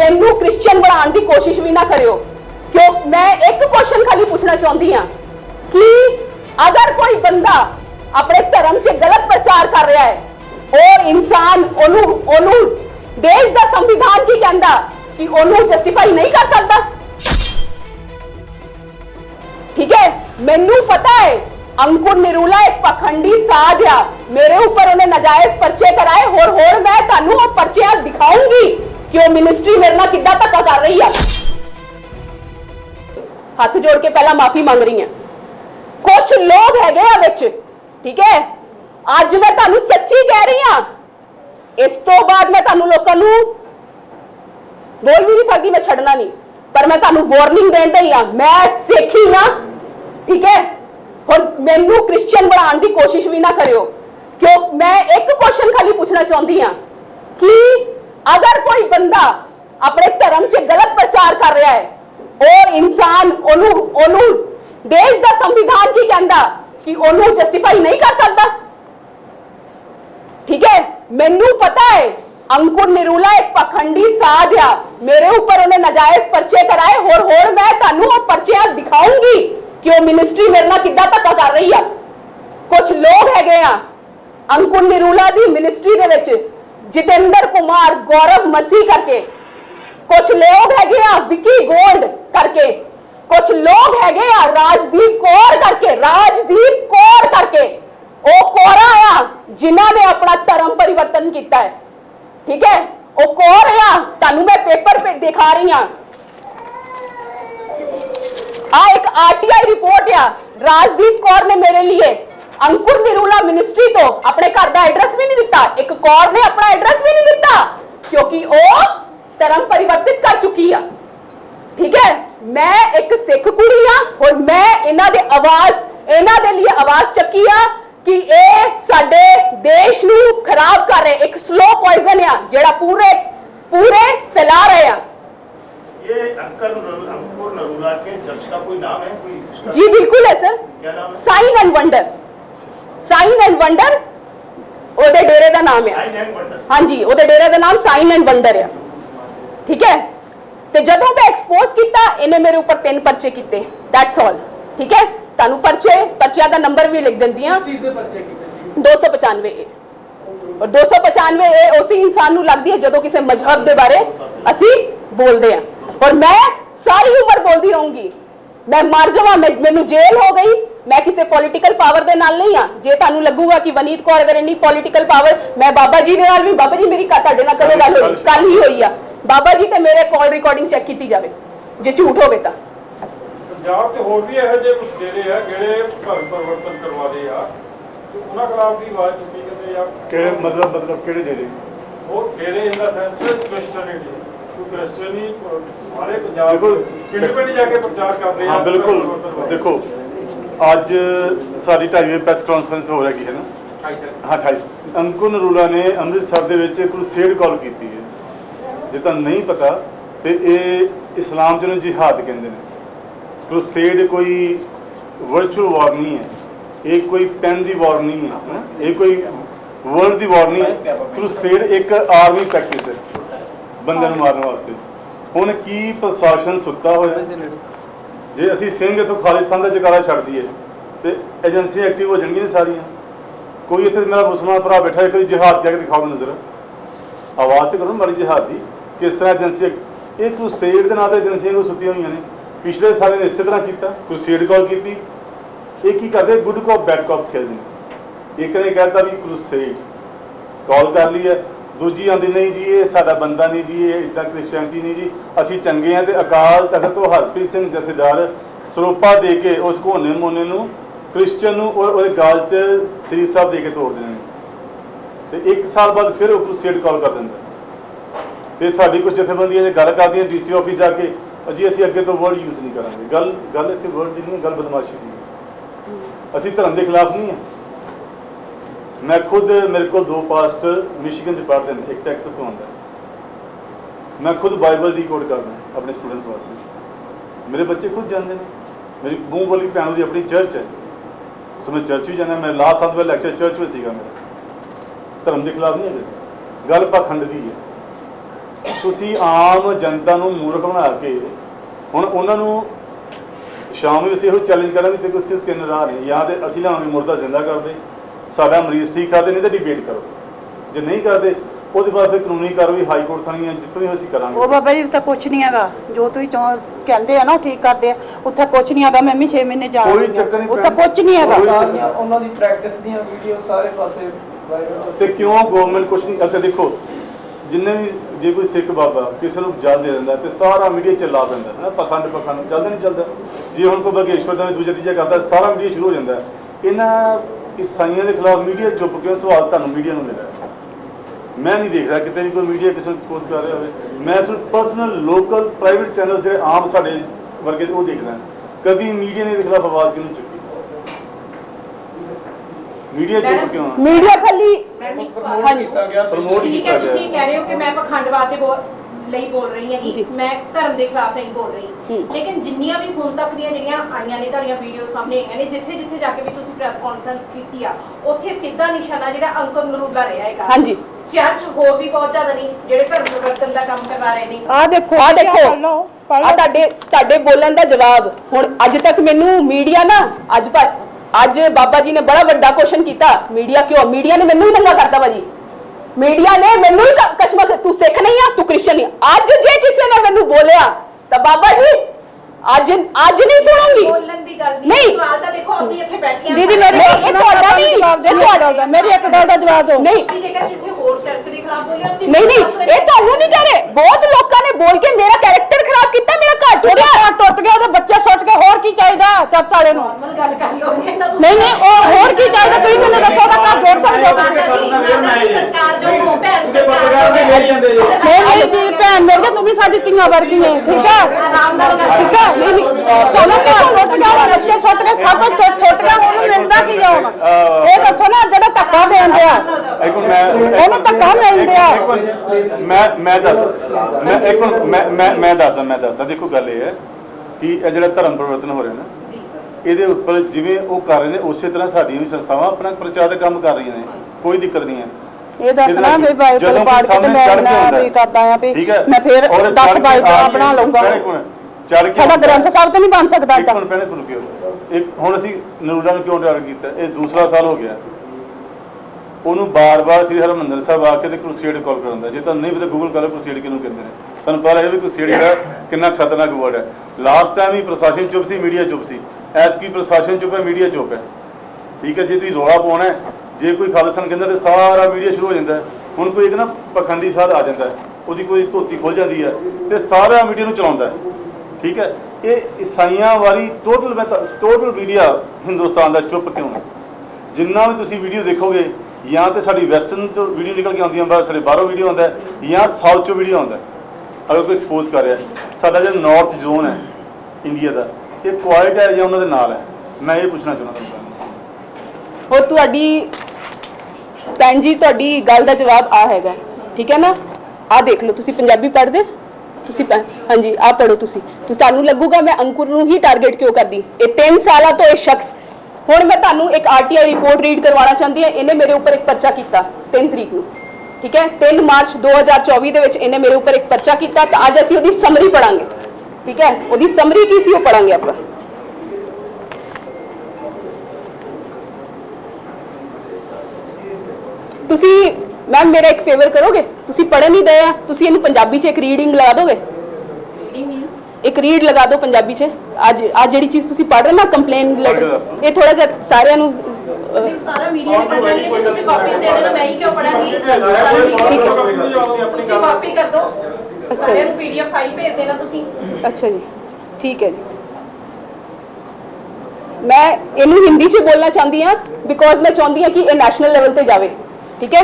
ਮੈਨੂੰ ਕ੍ਰਿਸਚੀਅਨ ਬਣਾਉਣ ਦੀ ਕੋਸ਼ਿਸ਼ ਵੀ ਨਾ ਕਰਿਓ। ਕਿਉਂ? ਮੈਂ ਇੱਕ ਕੁਐਸਚਨ ਖਾਲੀ ਪੁੱਛਣਾ ਚਾਹੁੰਦੀ ਹਾਂ ਕਿ ਅਗਰ ਕੋਈ ਬੰਦਾ ਆਪਣੇ ਧਰਮ 'ਚ ਗਲਤ ਪ੍ਰਚਾਰ ਕਰ ਰਿਹਾ ਹੈ, ਉਹ ਇਨਸਾਨ ਉਹਨੂੰ ਉਹਨੂੰ ਦੇਸ਼ ਦਾ ਸੰਵਿਧਾਨ ਕੀ ਕਹਿੰਦਾ ਕਿ ਉਹਨੂੰ ਜਸਟੀਫਾਈ ਨਹੀਂ ਕਰ ਸਕਦਾ? ਠੀਕ ਹੈ? ਮੈਨੂੰ ਪਤਾ ਹੈ, ਅੰਕੁਰ ਨਿਰੂਲਾ ਇੱਕ ਪਖੰਡੀ ਸਾਧ ਆ। ਮੇਰੇ ਉੱਪਰ ਉਹਨੇ ਨਜਾਇਜ਼ ਪਰਚੇ ਕਰਾਏ ਹੋਰ ਹੋਰ ਮੈਂ ਤੁਹਾਨੂੰ ਉਹ ਪਰਚੇ ਦਿਖਾਉਂਗੀ। ਕਿ ਉਹ ਮਿਨਿਸਟਰੀ ਮੇਰੇ ਨਾਲ ਕਿੱਦਾਂ ਧੱਕਾ ਕਰ ਰਹੀ ਆ? ਹੱਥ ਜੋੜ ਕੇ ਪਹਿਲਾਂ ਮਾਫੀ ਮੰਗ ਰਹੀ ਹਾਂ ਕੁਝ ਲੋਕ ਹੈਗੇ ਆ ਵਿੱਚ, ਠੀਕ ਹੈ? ਅੱਜ ਮੈਂ ਤੁਹਾਨੂੰ ਸੱਚੀ ਕਹਿ ਰਹੀ ਹਾਂ ਇਸ ਤੋਂ ਬਾਅਦ ਮੈਂ ਤੁਹਾਨੂੰ ਲੋਕਾਂ ਨੂੰ ਬੋਲ ਵੀ ਨਹੀਂ ਸਕਦੀ, ਮੈਂ ਛੱਡਣਾ ਨਹੀਂ। ਪਰ ਮੈਂ ਤੁਹਾਨੂੰ ਵਾਰਨਿੰਗ ਦੇਣ ਡਈ ਆ, ਮੈਂ ਸਿੱਖੀ ਨਾ, ਠੀਕ ਹੈ? ਹੁਣ ਮੈਨੂੰ ਕ੍ਰਿਸਚੀਅਨ ਬਣਾਉਣ ਦੀ ਕੋਸ਼ਿਸ਼ ਵੀ ਨਾ ਕਰਿਓ। ਕਿਉਂ? ਮੈਂ ਇੱਕ ਕੁਐਸਚਨ ਖਾਲੀ ਪੁੱਛਣਾ ਚਾਹੁੰਦੀ ਹਾਂ ਕਿ ਅਗਰ ਕੋਈ ਬੰਦਾ ਆਪਣੇ ਧਰਮ 'ਚ ਗਲਤ ਪ੍ਰਚਾਰ ਕਰ ਰਿਹਾ ਹੈ ਉਹ ਇਨਸਾਨ ਉਹਨੂੰ ਉਹਨੂੰ ਦੇਸ਼ ਦਾ ਸੰਵਿਧਾਨ ਕੀ ਕਹਿੰਦਾ ਕਿ ਉਹਨੂੰ ਜਸਟੀਫਾਈ ਨਹੀਂ ਕਰ ਸਕਦਾ ਠੀਕ ਹੈ ਮੈਨੂੰ ਪਤਾ ਹੈ ਅੰਕੁਰ ਨਿਰੂਲਾ ਇੱਕ ਪਖੰਡੀ ਸਾਧ ਆ ਮੇਰੇ ਉੱਪਰ ਉਹਨੇ ਨਜਾਇਜ਼ ਪਰਚੇ ਕਰਾਏ ਹੋਰ ਹੋਰ ਮੈਂ ਤੁਹਾਨੂੰ ਉਹ ਪਰਚੇ ਦਿਖਾਉਂਗੀ ਕਿ ਉਹ ਮਿਨਿਸਟਰੀ ਮੇਰੇ ਨਾਲ ਕਿੱਦਾਂ ਧੱਕਾ ਕਰ ਰਹੀ ਆ ਕੁਝ ਲੋਕ ਹੈਗੇ ਆ ਅੰਕੁਰ ਨਿਰੂਲਾ ਦੀ ਮਿਨਿਸਟਰੀ ਦੇ ਵਿੱਚ ਜਤਿੰਦਰ ਕੁਮਾਰ ਗੌਰਵ ਮਸੀਹ ਕਰਕੇ ਕੁਝ ਲੋਕ ਹੈਗੇ ਆ ਵਿੱਕੀ ਗੋਲਡ ਕਰਕੇ ਕੁਝ ਲੋਕ ਹੈਗੇ ਆ ਰਾਜਦੀਪ ਕੌਰ ਕਰਕੇ ਰਾਜਦੀਪ ਕੌਰ ਕਰਕੇ ਉਹ ਕੌਰਾ ਆ ਜਿਨ੍ਹਾਂ ਨੇ ਆਪਣਾ ਧਰਮ ਪਰਿਵਰਤਨ ਕੀਤਾ ਹੈ ਠੀਕ ਹੈ ਉਹ ਕੌਰ ਆ ਤੁਹਾਨੂੰ ਮੈਂ ਪੇਪਰ ਤੇ ਦਿਖਾ ਰਹੀ ਹਾਂ ਆ ਇੱਕ ਆਰਟੀਆਈ ਰਿਪੋਰਟ ਆ ਰਾਜਦੀਪ ਕੌਰ ਨੇ ਮੇਰੇ ਲਈ अंकुर निरूला मिनिस्ट्री तो अपने घर का एड्रेस भी नहीं दिता। एक कौर ने अपना एड्रेस भी नहीं दिता क्योंकि तरंग परिवर्तित कर चुकी है ठीक है? मैं एक सिख कुड़ी हाँ और मैं इन्हों के आवाज़ इन्हों के लिए आवाज़ चकी हाँ कि देश खराब कर रहे एक स्लो पॉइजन है जरा पूरे पूरे फैला रहे हैं ये अंकुर नरूला के जज का कोई नाम है? कोई जी बिल्कुल है sir. Sign and wonder sign and wonder ਉਹਦੇ ਡੇਰੇ ਦਾ ਨਾਮ ਆ। ਹਾਂਜੀ ਉਹਦੇ ਡੇਰੇ ਦਾ ਨਾਮ ਸਾਈਨ ਐਂਡ ਵੰਡਰ ਆ। ਠੀਕ ਹੈ? ਤੇ ਜਦੋਂ ਮੈਂ ਐਕਸਪੋਜ਼ ਕੀਤਾ ਇਹਨੇ ਮੇਰੇ ਉੱਪਰ ਤਿੰਨ ਪਰਚੇ ਕੀਤੇ। ਦੈਟਸ ਆਲ ਠੀਕ ਹੈ? ਤੁਹਾਨੂੰ ਪਰਚੇ ਪਰਚਿਆਂ ਦਾ ਨੰਬਰ ਵੀ ਲਿਖ ਦਿੰਦੀ ਆ 295 ਔਰ 295 ਇਹ ਉਸੇ ਇਨਸਾਨ ਨੂੰ ਲੱਗਦੀ ਹੈ ਜਦੋਂ ਕਿਸੇ ਮਜ਼ਹਬ ਦੇ ਬਾਰੇ ਅਸੀਂ ਬੋਲਦੇ ਆ ਔਰ ਮੈਂ ਸਾਰੀ ਉਮਰ ਬੋਲਦੀ ਰਹੂੰਗੀ। ਮੈਂ ਮਰ ਜਾਵਾਂ ਮੈਨੂੰ ਜੇਲ੍ਹ ਹੋ ਗਈ। ਮੈਂ ਕਿਸੇ ਪੋਲੀਟੀਕਲ ਪਾਵਰ ਦੇ ਨਾਲ ਨਹੀਂ ਆ ਜੇ ਤੁਹਾਨੂੰ ਲੱਗੂਗਾ ਕਿ ਵਨੀਤ ਕੌਰ ਅਗਰ ਇੰਨੀ ਪੋਲੀਟੀਕਲ ਪਾਵਰ ਮੈਂ ਬਾਬਾ ਜੀ ਦੇ ਨਾਲ ਵੀ ਬਾਬਾ ਜੀ ਮੇਰੀ ਕਾ ਤੁਹਾਡੇ ਨਾਲ ਕਦੋਂ ਗੱਲ ਹੋਈ ਕੱਲ ਹੀ ਹੋਈ ਆ। ਬਾਬਾ ਜੀ ਤੇ ਮੇਰੇ ਕਾਲ ਰਿਕਾਰਡਿੰਗ ਚੈੱਕ ਕੀਤੀ ਜਾਵੇ। ਜੇ ਝੂਠ ਹੋਵੇ ਤਾਂ। ਪੰਜਾਬ 'ਚ ਹੋਰ ਵੀ ਇਹੋ ਜਿਹੇ ਕੁਝ ਡੇਰੇ ਆ ਜਿਹੜੇ ਧਰਮ ਪਰਿਵਰਤਨ ਕਰਵਾਦੇ ਆ। ਉਹਨਾਂ ਖਿਲਾਫ ਵੀ ਆਵਾਜ਼ ਚੁੱਕੀ ਕਹਿੰਦੇ ਆ। ਕਿਹੜੇ ਮਤਲਬ ਮਤਲਬ ਕਿਹੜੇ ਦੇ ਉਹ ਡੇਰੇ ਇਨ ਦਾ ਸੈਂਸ ਕ੍ਰਿਸਚੀਅਨਿਟੀ ਕ੍ਰਿਸਚੀਅਨੀ ਸਾਰੇ ਪੰਜਾਬ ਪਿੰਡ ਪਿੰਡ ਜਾ ਕੇ ਪ੍ਰਚਾਰ ਕਰਦੇ ਆ ਹਾਂ ਬਿਲਕੁਲ। ਦੇਖੋ ਅੱਜ ਸਾਡੀ ਢਾਈ ਵਜੇ ਪ੍ਰੈਸ ਕਾਨਫਰੰਸ ਹੋ ਰਹੀ ਹੈ ਨਾ? Hi sir. ਹਾਂ ਠਾਈ ਅੰਕੁਰ ਨਰੂਲਾ ਨੇ ਅੰਮ੍ਰਿਤਸਰ ਦੇ ਵਿੱਚ ਕਰੂਸੇਡ ਕਾਲ ਕੀਤੀ ਹੈ। ਜੇ ਤੁਹਾਨੂੰ ਨਹੀਂ ਪਤਾ ਤੇ ਇਹ ਇਸਲਾਮ ਚ ਨੂੰ ਜਿਹਾਦ ਕਹਿੰਦੇ ਨੇ। ਕਰੂਸੇਡ ਕੋਈ ਵਰਚੁਅਲ ਵਾਰ ਨਹੀਂ ਹੈ। ਇਹ ਕੋਈ ਪੈਨ ਦੀ ਵਾਰ ਨਹੀਂ ਹੈ? ਇਹ ਕੋਈ ਵਰਲਡ ਦੀ ਵਾਰ ਨਹੀਂ ਹੈ। ਕਰੂਸੇਡ ਇੱਕ ਆਰਮੀ ਪ੍ਰੈਕਟਿਸ ਹੈ ਬੰਦਿਆਂ ਨੂੰ ਮਾਰਨ ਵਾਸਤੇ। ਹੁਣ ਕੀ ਪ੍ਰਸ਼ਾਸਨ ਸੁੱਤਾ ਹੋਇਆ? ਜੇ ਅਸੀਂ ਸਿੰਘ ਇੱਥੋਂ ਖਾਲਿਸਤਾਨ ਦਾ ਜਕਾਰਾ ਛੱਡ ਦਈਏ, ਤੇ ਏਜੰਸੀਆਂ ਐਕਟਿਵ ਹੋ ਜਾਣਗੀਆਂ ਨੇ ਸਾਰੀਆਂ। ਕੋਈ ਇੱਥੇ ਮੇਰਾ ਮੁਸਲਮਾਨ ਭਰਾ ਬੈਠਾ, ਇੱਕ ਕੋਈ ਜਿਹਾਦ ਜਾ ਕੇ ਦਿਖਾਓ ਨਜ਼ਰ ਆਵਾਜ਼ ਤੇ ਕਰੋ ਮਾੜੀ ਜਿਹਾਦ ਦੀ ਕਿਸ ਤਰ੍ਹਾਂ ਏਜੰਸੀ ਇਹ ਕ੍ਰੂਸੇਡ ਦੇ ਨਾਂ ਤੇ ਏਜੰਸੀਆਂ ਨੂੰ ਸੁੱਤੀਆਂ ਹੋਈਆਂ ਨੇ। ਪਿਛਲੇ ਸਾਲ ਨੇ ਇਸੇ ਤਰ੍ਹਾਂ ਕੀਤਾ ਕ੍ਰੂਸੇਡ ਕਾਲ ਕੀਤੀ। ਇਹ ਕੀ ਕਰਦੇ? ਗੁੱਡ ਕਾਪ ਬੈਡ ਕਾਪ ਖੇਡਦੇ ਨੇ। ਇੱਕ ਨੇ ਕਹਿਤਾ ਵੀ ਕ੍ਰੂਸੇਡ ਕਾਲ ਕਰ ਲਈ ਹੈ। ਦੂਜੀ ਆਂਦੀ, ਨਹੀਂ ਜੀ, ਇਹ ਸਾਡਾ ਬੰਦਾ ਨਹੀਂ ਜੀ, ਇਹ ਇਦਾਂ ਕ੍ਰਿਸਚੀਅਨਟੀ ਨਹੀਂ ਜੀ। ਅਸੀਂ ਚੰਗੇ ਆ ਤੇ ਅਕਾਲ ਤਖਤ ਤੋਂ ਹਰਪ੍ਰੀਤ ਸਿੰਘ ਜਥੇਦਾਰ ਸਰੋਪਾ ਦੇ ਕੇ ਉਸ ਘੋਨੇ ਮੋਨੇ ਨੂੰ ਕ੍ਰਿਸਚੀਅਨ ਨੂੰ ਉਹਦੇ ਗਾਲ 'ਚ ਸ੍ਰੀ ਸਾਹਿਬ ਦੇ ਕੇ ਤੋੜ ਦੇਣੇ। ਨੇ ਤੇ ਇੱਕ ਸਾਲ ਬਾਅਦ ਫਿਰ ਉਹ ਕ੍ਰੂਸੇਡ ਕਾਲ ਕਰ ਦਿੰਦਾ। ਤੇ ਸਾਡੀ ਕੁਝ ਜਥੇਬੰਦੀਆਂ ਜੇ ਗੱਲ ਕਰਦੀਆਂ ਡੀਸੀ ਆਫਿਸ ਜਾ ਕੇ, ਅਜੀ, ਅਸੀਂ ਅੱਗੇ ਤੋਂ ਵਰਡ ਯੂਜ਼ ਨਹੀਂ ਕਰਾਂਗੇ। ਗੱਲ ਗੱਲ ਇੱਥੇ ਵਰਡ ਦੀ ਨਹੀਂ, ਗੱਲ ਬਦਮਾਸ਼ੀ ਦੀ ਅਸੀਂ ਧਰਮ ਦੇ ਖਿਲਾਫ ਨਹੀਂ ਹੈ ਮੈਂ ਖੁਦ ਮੇਰੇ ਕੋਲ ਦੋ ਪਾਸਟਰ ਮਿਸ਼ੀਗਨ ਚ ਪੜ੍ਹਦੇ ਨੇ ਇੱਕ ਟੈਕਸਸ ਤੋਂ ਆਉਂਦਾ ਮੈਂ ਖੁਦ ਬਾਈਬਲ ਰੀਕੋਡ ਕਰਦਾ ਆਪਣੇ ਸਟੂਡੈਂਟਸ ਵਾਸਤੇ। ਮੇਰੇ ਬੱਚੇ ਖੁਦ ਜਾਂਦੇ ਨੇ। ਮੇਰੀ ਮੂੰਹ ਬੋਲੀ ਭੈਣੋਂ ਦੀ ਆਪਣੀ ਚਰਚ ਹੈ। ਸੋ ਮੈਂ ਚਰਚ ਵੀ ਜਾਣਾ ਮੈਂ ਲਾਸਟ ਸਾਲ ਦਾ ਲੈਕਚਰ ਚਰਚ ਵਿੱਚ ਸੀਗਾ ਮੇਰਾ। ਧਰਮ ਦੇ ਖਿਲਾਫ ਨਹੀਂ ਹੈ ਵੈਸੇ ਗੱਲ ਪਾਖੰਡ ਦੀ ਹੈ। ਤੁਸੀਂ ਆਮ ਜਨਤਾ ਨੂੰ ਮੂਰਖ ਬਣਾ ਕੇ ਹੁਣ ਉਹਨਾਂ ਨੂੰ ਸ਼ਾਮ ਨੂੰ ਅਸੀਂ ਇਹੋ ਚੈਲੰਜ ਕਰਾਂਗੇ ਤੇ ਤੁਸੀਂ ਤਿੰਨ ਰਾਹ ਨੇ। ਜਾਂ ਤੇ ਅਸੀਂ ਲਾਵਾਂਗੇ ਮੁਰਦਾ ਜ਼ਿੰਦਾ ਕਰਦੇ। ਸਾਡਾ ਮਰੀਜ਼ ਠੀਕ ਕਰਦੇ ਨਹੀਂ ਤਾਂ ਡਿਬੇਟ ਕਰੋ। ਜੇ ਨਹੀਂ ਕਰਦੇ ਉਹਦੇ ਬਾਅਦ ਫਿਰ ਕਾਨੂੰਨੀ ਕਾਰਵਾਈ ਹਾਈ ਕੋਰਟ ਥਾਣੀਆਂ ਜਿੱਥੋਂ ਵੀ ਅਸੀਂ ਕਰਾਂਗੇ। ਉਹ ਬਾਬਾ ਜੀ ਉੱਥੇ ਕੁਛ ਨਹੀਂ ਹੈਗਾ। ਜੋ ਤੁਸੀਂ ਚਾਹੋ ਕਹਿੰਦੇ ਆ ਨਾ ਉਹ ਠੀਕ ਕਰਦੇ ਆ। ਉੱਥੇ ਕੁਛ ਨਹੀਂ ਹੈਗਾ ਮੈਂ ਵੀ 6 ਮਹੀਨੇ ਜਾ ਕੋਈ ਰਹੀ ਹਾਂ। ਚੱਕਰ ਨਹੀਂ ਉੱਥੇ ਭੈਣ। ਕੁਛ ਨਹੀਂ ਹੈਗਾ। ਸਾਰੀਆਂ ਉਹਨਾਂ ਦੀ ਪ੍ਰੈਕਟਿਸ ਦੀਆਂ ਵੀਡੀਓ ਸਾਰੇ ਪਾਸੇ ਵਾਇਰਲ ਤੇ ਕਿਉਂ ਗਵਰਨਮੈਂਟ ਕੁਝ ਨਹੀਂ ਅੱਗੇ ਦੇਖੋ ਜਿੰਨੇ ਵੀ ਜੇ ਕੋਈ ਸਿੱਖ ਬਾਬਾ ਕਿਸੇ ਨੂੰ ਜਲ ਦੇ ਦਿੰਦਾ ਤੇ ਸਾਰਾ ਮੀਡੀਆ ਚੱਲਾ ਪੈਂਦਾ ਹੈ। ਨਾ ਪਖੰਡ ਪਖੰਡ ਚੱਲਦਾ ਨਹੀਂ ਚੱਲਦਾ ਜੇ ਹੁਣ ਕੋਈ ਬਗੇਸ਼ਵਰ ਦਾ ਵੀ ਦੂਜਾ ਤੀਜਾ ਕਰਦਾ ਸਾਰਾ ਮੀਡੀਆ ਸ਼ੁਰੂ ਹੋ ਜਾਂਦਾ ਹੈ। ਇਹਨਾਂ ਇਸਾਈਆਂ ਦੇ ਖਿਲਾਫ ਮੀਡੀਆ ਚੁੱਪ ਕਿਉਂ ਸਵਾਲ ਤੁਹਾਨੂੰ ਮੀਡੀਆ ਨੂੰ ਮਿਲਿਆ ਮੈਂ ਨਹੀਂ ਦੇਖ ਰਿਹਾ ਕਿਤੇ ਵੀ ਕੋਈ ਮੀਡੀਆ ਕਿਸੇ ਨੂੰ ਐਕਸਪੋਜ਼ ਕਰ ਰਿਹਾ ਹੋਵੇ। ਮੈਂ ਸਿਰਫ ਪਰਸਨਲ ਲੋਕਲ ਪ੍ਰਾਈਵੇਟ ਚੈਨਲ ਜਿਹੜੇ ਆਮ ਸਾਡੇ ਵਰਗੇ ਉਹ ਦੇਖਦਾ ਕਦੀ ਮੀਡੀਆ ਨੇ ਇਹਦੇ ਖਿਲਾਫ ਆਵਾਜ਼ ਕਿਉਂ ਚੁੱਕੀ? ਮੀਡੀਆ ਚੁੱਪ ਕਿਉਂ ਹੈ ਮੀਡੀਆ ਖਾਲੀ ਪ੍ਰਮੋਟ ਹਾਂਜੀ। ਕੀਤਾ ਗਿਆ ਪ੍ਰਮੋਟ ਠੀਕ ਹੈ ਤੁਸੀਂ ਕਹਿ ਰਹੇ ਹੋ ਕਿ ਮੈਂ ਪਖੰਡਵਾਦ ਦੇ ਬੋਲ ਲਈ ਬੋਲ ਰਹੀ ਜੀ। ਹੈਗੀ ਮੈਂ ਧਰਮ ਦੇ ਖਿਲਾਫ ਨਹੀਂ ਬੋਲ ਰਹੀ। ਹੂੰ। ਲੇਕਿਨ ਜਿੰਨੀਆਂ ਵੀ ਹੁਣ ਤੱਕ ਦੀਆਂ ਜਿਹੜੀਆਂ ਆਈਆਂ ਨੇ ਤੁਹਾਡੀਆਂ ਵੀਡੀਓ ਸਾਹਮਣੇ ਆਈਆਂ ਨੇ ਜਿੱਥੇ ਜਿੱਥੇ ਜਾ ਕੇ ਵੀ ਤੁਸੀਂ ਪ੍ਰੈਸ ਕਾਨਫਰੰਸ ਕੀਤੀ ਆ ਉੱਥੇ ਸਿੱਧਾ ਨਿਸ਼ਾਨਾ ਜਿਹੜਾ ਅੰਕਰ ਨਰੂਲਾ ਰਿਹਾ ਹੈਗਾ। ਹਾਂਜੀ। ਚਰਚ ਹੋਰ ਵੀ ਬਹੁਤ ਜ਼ਿਆਦਾ ਨਹੀਂ ਜਿਹੜੇ ਧਰਮ ਪਰਿਵਰਤਨ ਦਾ ਕੰਮ ਕਰਵਾ ਰਹੇ ਨੇ। ਆ ਦੇਖੋ ਆ ਦੇਖੋ। ਪੜ੍ਹ ਲਓ, ਪੜ੍ਹ ਆ ਲਓ ਤੁਹਾਡੇ ਤੁਹਾਡੇ ਬੋਲਣ ਦਾ ਜਵਾਬ। ਹੁਣ ਅੱਜ ਤੱਕ ਮੈਨੂੰ ਮੀਡੀਆ ਨਾ ਅੱਜ ਭਾ- ਅੱਜ ਬਾਬਾ ਜੀ ਨੇ ਬੜਾ ਵੱਡਾ ਕੁਐਸਚਨ ਕੀਤਾ। ਮੀਡੀਆ ਕਿਉਂ? ਮੀਡੀਆ ਨੇ ਮੈਨੂੰ ਹੀ ਨੰਗਾ ਕਰਤਾ ਭਾਜੀ। ਮੀਡੀਆ ਨੇ ਮੈਨੂੰ ਹੀ ਕ- ਕਸ਼ਮਾ ਤੂੰ ਸਿੱਖ ਨਹੀਂ ਆ ਤੂੰ ਕ੍ਰਿਸਚਨ ਨਹੀਂ ਆ। ਅੱਜ ਜੇ ਕਿਸੇ ਨੇ ਮੈਨੂੰ ਬੋਲਿਆ ਤਾਂ ਬਾਬਾ ਜੀ ਅੱਜ ਅੱਜ ਨਹੀਂ ਸੁਣੂੰਗੀ ਬੋਲਣ ਦੀ ਗੱਲ ਨਹੀਂ। ਨਹੀਂ ਸਵਾਲ ਤਾਂ ਦੇਖੋ ਅਸੀਂ ਇੱਥੇ ਬੈਠੇ ਹਾਂ ਦੀਦੀ ਮੇਰੀ ਇਹ ਸੁਣੋ ਤੁਹਾਡਾ ਨਹੀਂ, ਇਹ ਤੁਹਾਡਾ-। ਮੇਰੀ ਇੱਕ ਗੱਲ ਦਾ ਜਵਾਬ ਦਿਓ ਨਹੀਂ ਨਹੀਂ ਨਹੀਂ ਇਹ ਤੁਹਾਨੂੰ ਨਹੀਂ ਕਹਿ ਰਹੇ ਬਹੁਤ ਲੋਕਾਂ ਨੇ ਬੋਲ ਕੇ ਮੇਰਾ ਕੈਰੈਕਟਰ ਖਰਾਬ ਕੀਤਾ ਮੇਰਾ ਘਰ ਉਹਦਾ ਟੁੱਟਿਆ ਘਰ ਟੁੱਟ ਗਿਆ ਉਹਦੇ ਬੱਚੇ ਸੁੱਟ ਕੇ ਹੋਰ ਕੀ ਚਾਹੀਦਾ ਚਰਚ ਵਾਲੇ ਨੂੰ ਨਾਰਮਲ ਗੱਲ ਕਰ ਲਓ ਇਹਨਾਂ ਤੋਂ ਨਹੀਂ ਨਹੀਂ ਉਹ ਹੋਰ ਕੀ ਚਾਹੀਦਾ ਤੁਸੀਂ ਮੈਨੂੰ ਦੱਸੋ ਉਹਦਾ ਘਰ ਜੋੜ ਸਕਦੇ ਹੋ ਤੁਸੀਂ ਸਰਕਾਰ ਜੋ ਭੈਣ ਜੀ। ਨਹੀਂ ਨਹੀਂ ਦੀ ਭੈਣ ਮੇਰੀ ਤੂੰ ਵੀ ਸਾਡੀ ਧੀਆਂ ਵਰਗੀ ਹੈ ਠੀਕ ਹੈ? ਠੀਕ ਹੈ? ਨਹੀਂ ਨਹੀਂ ਤੁਹਾਨੂੰ ਘਰ ਟੁੱਟ ਗਿਆ ਬੱਚੇ ਸੁੱਟ ਕੇ ਸਭ ਕੁਝ ਟੁੱਟ ਸੁੱਟ ਗਿਆ ਉਹਨੂੰ ਮਿਲਦਾ ਕੀ ਆ ਹੁਣ? ਇਹ ਦੱਸੋ ਨਾ ਜਿਹੜਾ ਧੱਕਾ ਦੇਣ ਡਿਆ। ਇੱਕ ਮਿੰਟ ਮੈਂ ਉਹਨੂੰ ਧੱਕਾ ਮਿਲ ਰਿਹਾ। ਇੱਕ ਮਿੰਟ, ਮੈਂ ਮੈਂ ਦੱਸ ਮੈਂ ਇੱਕ ਮਿੰਟ, ਮੈਂ ਮੈਂ ਮੈਂ ਦੱਸਦਾ ਮੈਂ ਦੱਸਦਾ ਦੇਖੋ ਗੱਲ ਇਹ ਹੈ ਕਿ ਇਹ ਜਿਹੜਾ ਧਰਮ ਪਰਿਵਰਤਨ ਹੋ ਰਿਹਾ ਨਾ ਇਹਦੇ ਉੱਪਰ ਜਿਵੇਂ ਉਹ ਕਰ ਰਹੇ ਨੇ ਉਸੇ ਤਰ੍ਹਾਂ ਸਾਡੀਆਂ ਵੀ ਸੰਸਥਾਵਾਂ ਆਪਣਾ ਪ੍ਰਚਾਰ ਦਾ ਕੰਮ ਕਰ ਰਹੀਆਂ ਨੇ। ਕੋਈ ਦਿੱਕਤ ਨਹੀਂ ਹੈ। ਇਹ ਦੱਸਣਾ ਵੀ ਬਾਈਬਲ ਪਾੜ ਕੇ ਤੇ ਮੈਂ ਕੇ ਹੈ। ਵੀ ਕਰਦਾ ਆ ਵੀ ਮੈਂ ਫਿਰ ਔਰ 10 ਚੜ੍ਹ ਕੇ ਬਾਈਬਲਾਂ ਕੇ- ਬਣਾ ਲਊਂਗਾ। ਚੜ੍ਹ ਕੇ ਸਾਡਾ ਗ੍ਰੰਥ ਸਾਹਿਬ ਤੇ ਨਹੀਂ ਬਣ ਸਕਦਾ ਏਦਾਂ ਮਿੰਟ ਪਹਿਲੇ ਤੁਹਾਨੂੰ ਕਿਉਂ ਇੱਕ ਹੁਣ ਅਸੀਂ ਨਰੂਲਾ ਨੂੰ ਕਿਉਂ ਟਾਰਗੇਟ ਕੀਤਾ? ਇਹ ਦੂਸਰਾ ਸਾਲ ਹੋ ਗਿਆ। ਉਹਨੂੰ ਬਾਰ-ਬਾਰ ਸ੍ਰੀ ਹਰਿਮੰਦਰ ਸਾਹਿਬ ਆ ਕੇ ਤੇ ਕ੍ਰੂਸੇਡ ਕਾਲ ਕਰਾਉਂਦਾ ਜੇ ਤੁਹਾਨੂੰ ਨਹੀਂ ਪਤਾ ਗੂਗਲ ਕਰੋ ਕ੍ਰੂਸੇਡ ਕਿਹਨੂੰ ਕਹਿੰਦੇ ਨੇ। ਤੁਹਾਨੂੰ ਪਤਾ ਹੈ ਵੀ ਕ੍ਰੂਸੇਡ ਜਿਹੜਾ ਕਿੰਨਾ ਖਤਰਨਾਕ ਵਰਡ ਹੈ। ਲਾਸਟ ਟਾਈਮ ਹੀ ਪ੍ਰਸ਼ਾਸਨ ਚੁੱਪ ਸੀ ਮੀਡੀਆ ਚੁੱਪ ਸੀ। ਐਤਕੀ ਪ੍ਰਸ਼ਾਸਨ ਚੁੱਪ ਹੈ ਮੀਡੀਆ ਚੁੱਪ ਹੈ। ਠੀਕ ਹੈ ਜੇ ਤੁਸੀਂ ਰੌਲਾ ਪਾਉਣਾ ਹੈ ਜੇ ਕੋਈ ਖਾਲਸਨ ਕਹਿੰਦਾ ਤੇ ਸਾਰਾ ਮੀਡੀਆ ਸ਼ੁਰੂ ਹੋ ਜਾਂਦਾ ਹੁਣ ਕੋਈ ਇੱਕ ਨਾ ਪਖੰਡੀ ਸਾਧ ਆ ਜਾਂਦਾ ਉਹਦੀ ਕੋਈ ਧੋਤੀ ਖੁੱਲ ਜਾਂਦੀ ਹੈ ਤੇ ਸਾਰਾ ਮੀਡੀਆ ਨੂੰ ਚਲਾਉਂਦਾ ਠੀਕ ਹੈ? ਇਹ ਈਸਾਈਆਂ ਵਾਰੀ ਟੋਟਲ ਮੈਂ ਟੋਟਲ ਮੀਡੀਆ ਹਿੰਦੁਸਤਾਨ ਦਾ ਚੁੱਪ ਕਿਉਂ ਹੈ ਜਿੰਨਾ ਵੀ ਤੁਸੀਂ ਵੀਡੀਓ ਦੇਖੋਗੇ, ਜਾਂ ਤੇ ਸਾਡੀ ਵੈਸਟਰਨ ਤੋਂ ਵੀਡੀਓ ਨਿਕਲ ਕੇ ਆਉਂਦੀਆਂ ਬਾਹਰ ਸਾਡੇ ਬਾਹਰੋਂ ਵੀਡੀਓ ਆਉਂਦਾ ਜਾਂ ਸਾਊਥ ਚੋਂ ਵੀਡੀਓ ਆਉਂਦਾ ਅਗਰ ਕੋਈ ਐਕਸਪੋਜ਼ ਕਰ ਰਿਹਾ ਸਾਡਾ ਜਿਹੜਾ ਨਾਰਥ ਜ਼ੋਨ ਹੈ ਇੰਡੀਆ ਦਾ, ਇਹ ਕੁਆਇਟ ਹੈ ਜਾਂ ਉਹਨਾਂ ਦੇ ਨਾਲ ਹੈ? ਮੈਂ ਇਹ ਪੁੱਛਣਾ ਚਾਹੁੰਦਾ ਤੁਹਾਨੂੰ ਹੋਰ ਤੁਹਾਡੀ ਭੈਣ ਜੀ, ਤੁਹਾਡੀ ਗੱਲ ਦਾ ਜਵਾਬ ਆ ਹੈਗਾ। ਠੀਕ ਹੈ ਨਾ? ਆ ਦੇਖ ਲਓ, ਤੁਸੀਂ ਪੰਜਾਬੀ ਪੜ੍ਹਦੇ? ਤੁਸੀਂ ਪੜ੍ਹ- ਹਾਂਜੀ ਆ ਪੜ੍ਹੋ ਤੁਸੀਂ। ਤੁਸੀਂ ਤੁਹਾਨੂੰ ਲੱਗੂਗਾ ਮੈਂ ਅੰਕੁਰ ਨੂੰ ਹੀ ਟਾਰਗੇਟ ਕਿਉਂ ਕਰਦੀ? ਇਹ 3 ਸਾਲਾਂ ਤੋਂ ਇਹ ਸ਼ਖਸ। ਹੁਣ ਮੈਂ ਤੁਹਾਨੂੰ ਇੱਕ ਆਰਟੀਆਈ ਰਿਪੋਰਟ ਰੀਡ ਕਰਵਾਉਣਾ ਚਾਹੁੰਦੀ ਹਾਂ। ਇਹਨੇ ਮੇਰੇ ਉੱਪਰ ਇੱਕ ਪਰਚਾ ਕੀਤਾ 3 ਤਰੀਕ ਨੂੰ। ਠੀਕ ਹੈ? 3 ਮਾਰਚ 2024 ਦੇ ਵਿੱਚ ਇਹਨੇ ਮੇਰੇ ਉੱਪਰ ਇੱਕ ਪਰਚਾ ਕੀਤਾ। ਤਾਂ ਅੱਜ ਅਸੀਂ ਉਹਦੀ ਸਮਰੀ ਪੜਾਂਗੇ ਠੀਕ ਹੈ? ਉਹਦੀ ਸਮਰੀ ਕੀ ਸੀ? ਉਹ ਪੜਾਂਗੇ ਆਪਾਂ। ਤੁਸੀਂ ਮੈਮ ਮੇਰਾ ਇੱਕ ਫੇਵਰ ਕਰੋਗੇ? ਤੁਸੀਂ ਪੜ੍ਹਨ ਨਹੀਂ ਦਇਆ ਤੁਸੀਂ ਇਹਨੂੰ ਪੰਜਾਬੀ 'ਚ ਇੱਕ ਰੀਡਿੰਗ ਲਗਾ ਦੋਗੇ? ਰੀਡਿੰਗ ਮੀਨਸ ਇੱਕ ਰੀਡ ਲਗਾ ਦਿਓ ਪੰਜਾਬੀ 'ਚ। ਅੱਜ ਆ ਜਿਹੜੀ ਚੀਜ਼ ਤੁਸੀਂ ਪੜ੍ਹ ਰਹੇ ਨਾ ਕੰਪਲੇਨ ਦੱਸੋ। ਇਹ ਥੋੜਾ ਜਿਹਾ ਸਾਰਿਆਂ ਨੂੰ ਅਹ, ਸਾਰਾ ਮੀਡੀਆ ਨੇ ਪੜ੍ਹ ਲੈਣੀ ਤੇ ਤੁਸੀਂ ਕਾਪੀ ਦੇ ਦੇਣਾ ਮੈਂ ਹੀ ਕਿਉਂ ਪੜਾਂਗੀ ਸਾਰਾ ਠੀਕ ਹੈ। media- ਤੁਸੀਂ ਕਾਪੀ ਕਰ ਦਿਓ ਅੱਛਾ ਸਾਰਿਆਂ ਜੀ। ਨੂੰ ਪੀਡੀਐਫ ਫਾਈਲ ਭੇਜ ਦੇਣਾ ਤੁਸੀਂ। ਅੱਛਾ ਜੀ। ਠੀਕ ਹੈ ਜੀ। ਮੈਂ ਇਹਨੂੰ ਹਿੰਦੀ 'ਚ ਬੋਲਣਾ ਚਾਹੁੰਦੀ ਹਾਂ ਬਿਕੋਜ਼ ਮੈਂ ਚਾਹੁੰਦੀ ਹਾਂ ਕਿ ਇਹ ਨੈਸ਼ਨਲ ਲੈਵਲ ਤੇ ਜਾਵੇ। ਠੀਕ ਹੈ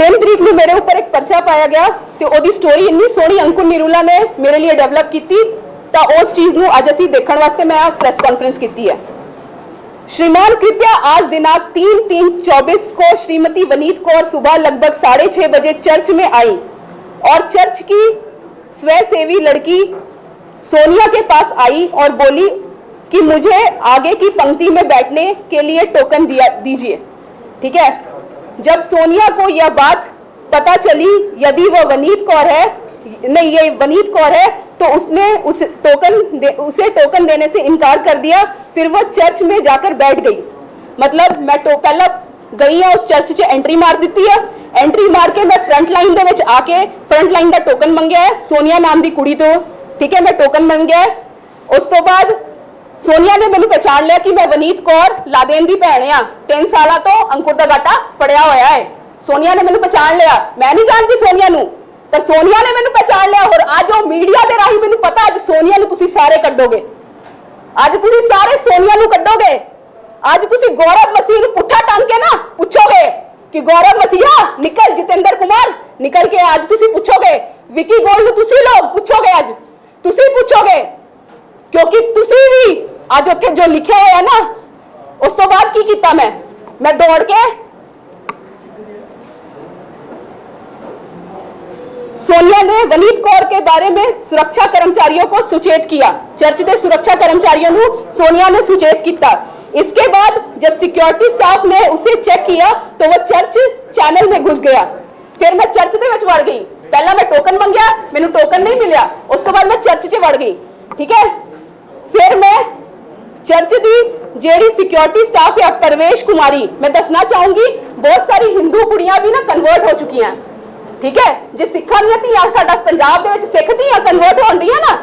3 ਤਰੀਕ ਨੂੰ ਮੇਰੇ ਉੱਪਰ ਇੱਕ ਪਰਚਾ ਪਾਇਆ ਗਿਆ ਤੇ ਉਹਦੀ ਸਟੋਰੀ ਇੰਨੀ ਸੋਹਣੀ ਅੰਕੁਰ ਨਿਰੂਲਾ ਨੇ ਮੇਰੇ ਲਈ ਡਿਵੈਲਪ ਕੀਤੀ ਤਾਂ ਉਸ ਚੀਜ਼ ਨੂੰ ਅੱਜ ਅਸੀਂ ਦੇਖਣ ਵਾਸਤੇ ਮੈਂ ਪ੍ਰੈਸ ਕਾਨਫਰੰਸ ਕੀਤੀ ਹੈ श्रीमान कृपया आज दिनांक तीन तीन चौबीस को श्रीमती वनीत कौर सुबह लगभग साढ़े छह बजे चर्च में आई और चर्च की स्वयंसेवी लड़की सोनिया के पास आई और बोली कि मुझे आगे की पंक्ति में बैठने के लिए टोकन दिया दीजिए ठीक है जब सोनिया को यह बात पता चली यदि वो वनीत कौर है नहीं ये वनीत कौर है तो उसने उस टोकन दे, उसे टोकन देने से इनकार कर दिया फिर वो चर्च में जाकर बैठ गई मतलब ਮੈਂ ਟੋ ਪਹਿਲਾਂ ਗਈ ਆ ਉਸ ਚਰਚ 'ਚ ਐਂਟਰੀ ਮਾਰ ਦਿੱਤੀ ਆ ਐਂਟਰੀ ਮਾਰ ਕੇ ਮੈਂ ਫਰੰਟ ਲਾਈਨ ਦੇ ਵਿੱਚ ਆ ਕੇ ਫਰੰਟ ਲਾਈਨ ਦਾ ਟੋਕਨ ਮੰਗਿਆ ਹੈ ਸੋਨੀਆ ਨਾਮ ਦੀ ਕੁੜੀ ਤੋਂ ਠੀਕ ਹੈ ਮੈਂ ਟੋਕਨ ਮੰਗਿਆ ਹੈ। ਉਸ ਤੋਂ ਬਾਅਦ ਸੋਨੀਆ ਨੇ ਮੈਨੂੰ ਪਛਾਣ ਲਿਆ ਕਿ ਮੈਂ ਵਨੀਤ ਕੌਰ, ਲਾਦੇਨ ਦੀ ਭੈਣ ਆ। 3 ਸਾਲਾਂ ਤੋਂ ਅੰਕੁਰ ਦਾ ਗਾਟਾ ਫੜਿਆ ਹੋਇਆ ਹੈ। ਸੋਨੀਆ ਨੇ ਮੈਨੂੰ ਪਛਾਣ ਲਿਆ। ਮੈਂ ਨਹੀਂ ਜਾਣਦੀ ਸੋਨੀਆ ਨੂੰ। ਤਾਂ ਸੋਨੀਆ ਨੇ ਮੈਨੂੰ ਪਛਾਣ ਲਿਆ। ਹੋਰ ਅੱਜ ਉਹ ਮੀਡੀਆ ਦੇ ਰਾਹੀਂ ਮੈਨੂੰ ਪਤਾ ਅੱਜ ਸੋਨੀਆ ਨੂੰ ਤੁਸੀਂ ਸਾਰੇ ਕੱਢੋਗੇ। ਅੱਜ ਤੁਸੀਂ ਸਾਰੇ ਸੋਨੀਆ ਨੂੰ ਕੱਢੋਗੇ। ਅੱਜ ਤੁਸੀਂ ਗੌਰਵ ਮਸੀਹ ਨੂੰ ਪੁੱਠਾ ਟੰਗ ਕੇ ਨਾ ਪੁੱਛੋਗੇ ਕਿ ਗੌਰਵ ਮਸੀਹਾ, ਨਿਕਲ ਜਤਿੰਦਰ ਕੁਮਾਰ, ਨਿਕਲ ਕੇ ਅੱਜ ਤੁਸੀਂ ਪੁੱਛੋਗੇ। ਵਿਕੀ ਗੋਲ ਨੂੰ ਤੁਸੀਂ ਲੋਗ ਪੁੱਛੋਗੇ ਅੱਜ। ਤੁਸੀਂ ਪੁੱਛੋਗੇ ਕਿਉਂਕਿ ਤੁਸੀਂ ਵੀ ਅੱਜ ਉੱਥੇ ਜੋ ਲਿਖਿਆ ਹੋਇਆ ਨਾ ਉਸ ਤੋਂ ਬਾਅਦ ਕੀ ਕੀਤਾ ਮੈਂ ਮੈਂ ਦੌੜ ਕੇ सोनिया ने वनीत कौर के बारे में सुरक्षा कर्मचारियों को सुचेत किया चर्च के सुरक्षा कर्मचारियों को सोनिया ने सुचेत किया इसके बाद जब सिक्योरिटी स्टाफ ने उसे चेक किया तो वो चर्च चैनल में घुस गया फिर मैं चर्च ਦੇ ਵਿੱਚ ਵੜ ਗਈ ਪਹਿਲਾਂ ਮੈਂ ਟੋਕਨ ਮੰਗਿਆ ਮੈਨੂੰ ਟੋਕਨ ਨਹੀਂ ਮਿਲਿਆ ਉਸ ਤੋਂ ਬਾਅਦ ਮੈਂ ਚਰਚ 'ਚ ਵੜ ਗਈ ਠੀਕ ਹੈ ਫਿਰ ਮੈਂ ਚਰਚ ਦੀ ਜਿਹੜੀ ਸਿਕਿਉਰਿਟੀ ਸਟਾਫ ਹੈ ਪਰਵੇਸ਼ ਕੁਮਾਰੀ, ਮੈਂ ਦੱਸਣਾ ਚਾਹੂੰਗੀ, ਬਹੁਤ ਸਾਰੀ ਹਿੰਦੂ ਕੁੜੀਆਂ ਵੀ ਨਾ ਕਨਵਰਟ ਹੋ ਚੁੱਕੀਆਂ। ਠੀਕ ਹੈ? ਜੇ ਸਿੱਖਾਂ ਦੀਆਂ ਧੀਆਂ ਸਾਡਾ ਪੰਜਾਬ ਦੇ ਵਿੱਚ ਸਿੱਖ ਧੀਆਂ ਕਨਵਰਟ ਹੁੰਦੀਆਂ ਨਾ,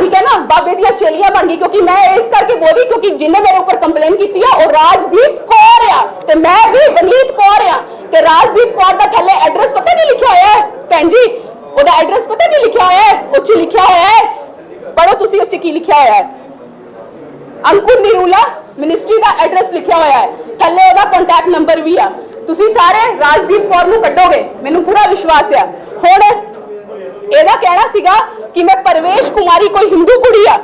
ਠੀਕ ਹੈ ਨਾ, ਬਾਬੇ ਦੀਆਂ ਚੇਲੀਆਂ ਬਣ ਗਈ, ਕਿਉਂਕਿ ਮੈਂ ਇਸ ਕਰਕੇ ਬੋਲੀ, ਕਿਉਂਕਿ ਜਿੰਨੇ ਮੇਰੇ ਉੱਪਰ ਕੰਪਲੇਨ ਕੀਤੀ ਆ, ਉਹ ਰਾਜਦੀਪ ਕੌਰ ਆ, ਤੇ ਮੈਂ ਵੀ ਵਨੀਤ ਕੌਰ ਆ, ਤੇ ਰਾਜਦੀਪ ਕੌਰ ਦਾ ਥੱਲੇ ਐਡਰੈਸ ਪਤਾ ਨਹੀਂ ਲਿਖਿਆ ਹੋਇਆ ਹੈ? ਭੈਣ ਜੀ, ਉਹਦਾ ਐਡਰੈਸ ਪਤਾ ਨਹੀਂ ਲਿਖਿਆ ਹੋਇਆ ਹੈ? ਉੱਚੀ ਲਿਖਿਆ ਹੋਇਆ ਹੈ? ਪੜੋ ਤੁਸੀਂ, ਉੱਚ ਕੀ ਲਿਖਿਆ ਹੋਇਆ ਹੈ? ਅੰਕੁਰ ਨਿਰੂਲਾ ਮਿਨਿਸਟਰੀ ਦਾ ਐਡਰੈਸ ਲਿਖਿਆ ਹੋਇਆ ਹੈ। ਥੱਲੇ ਉਹਦਾ ਕੰਟੈਕਟ ਨੰਬਰ ਵੀ ਆ। ਤੁਸੀਂ ਸਾਰੇ ਰਾਜਦੀਪ ਕੌਰ ਨੂੰ ਕੱਢੋਗੇ। ਮੈਨੂੰ ਪੂਰਾ ਵਿਸ਼ਵਾਸ ਆ। ਹੁਣ ਇਹਦਾ ਕਹਿਣਾ ਸੀਗਾ ਕਿ ਮੈਂ ਪਰਵੇਸ਼ ਕੁਮਾਰੀ ਕੋਈ ਹਿੰਦੂ ਕੁੜੀ ਆ।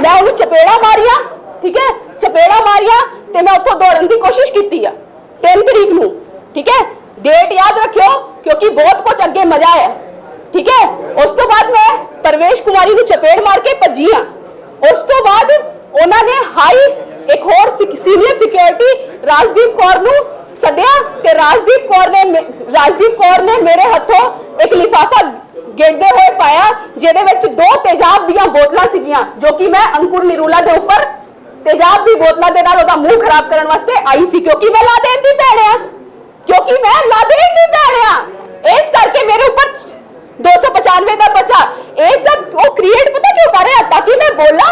ਮੈਂ ਉਹਨੂੰ ਚਪੇੜਾ ਮਾਰੀਆਂ, ਠੀਕ ਹੈ? ਚਪੇੜਾ ਮਾਰੀਆਂ ਤੇ ਮੈਂ ਉੱਥੋਂ ਦੌੜਨ ਦੀ ਕੋਸ਼ਿਸ਼ ਕੀਤੀ ਆ। 3 ਤਰੀਕ ਨੂੰ, ਠੀਕ ਹੈ? ਡੇਟ ਯਾਦ ਰੱਖਿਓ, ਕਿਉਂਕਿ ਬਹੁਤ ਕੁਝ ਅੱਗੇ ਮਜ਼ਾ ਹੈ ਠੀਕ ਹੈ? ਉਸ ਤੋਂ ਬਾਅਦ ਮੈਂ ਪਰਵੇਸ਼ ਕੁਮਾਰੀ ਨੂੰ ਚਪੇੜ ਮਾਰ ਕੇ ਭੱਜੀ ਆ। ਉਸ ਤੋਂ ਬਾਅਦ ਉਹਨਾਂ ਨੇ ਹਾਈ ਇੱਕ ਹੋਰ ਸੀਨੀਅਰ ਸਿਕਿਉਰਿਟੀ ਰਾਜਦੀਪ ਕੌਰ ਨੂੰ ਸੱਦਿਆ ਤੇ ਰਾਜਦੀਪ ਕੌਰ ਨੇ ਰਾਜਦੀਪ ਕੌਰ ਨੇ ਮੇਰੇ ਹੱਥੋਂ ਇੱਕ ਲਿਫਾਫਾ ਗੇੜਦੇ ਹੋਏ ਪਾਇਆ, ਜਿਹਦੇ ਵਿੱਚ ਦੋ ਤੇਜ਼ਾਬ ਦੀਆਂ ਬੋਤਲਾਂ ਸੀਗੀਆਂ, ਜੋ ਕਿ ਮੈਂ ਅੰਕੁਰ ਨਿਰੂਲਾ ਦੇ ਉੱਪਰ ਤੇਜ਼ਾਬ ਦੀ ਬੋਤਲਾਂ ਦੇ ਨਾਲ ਉਹਦਾ ਮੂੰਹ ਖਰਾਬ ਕਰਨ ਵਾਸਤੇ ਆਈ ਸੀ, ਕਿਉਂਕਿ ਮੈਂ ਲਾ ਦੇਣ ਦੀ ਭੈਣ ਕਿਉਂਕਿ ਮੈਂ ਲਾਦੇਨ ਦੀ ਭੈਣ ਇਸ ਕਰਕੇ ਮੇਰੇ ਉੱਪਰ 295 ਦਾ ਬੱਚਾ, ਇਹ ਸਭ ਉਹ ਕ੍ਰੀਏਟ ਪਤਾ ਕਿਉਂ ਕਰ ਰਿਹਾ, ਤਾਂ ਕਿ ਮੈਂ ਬੋਲਾਂ?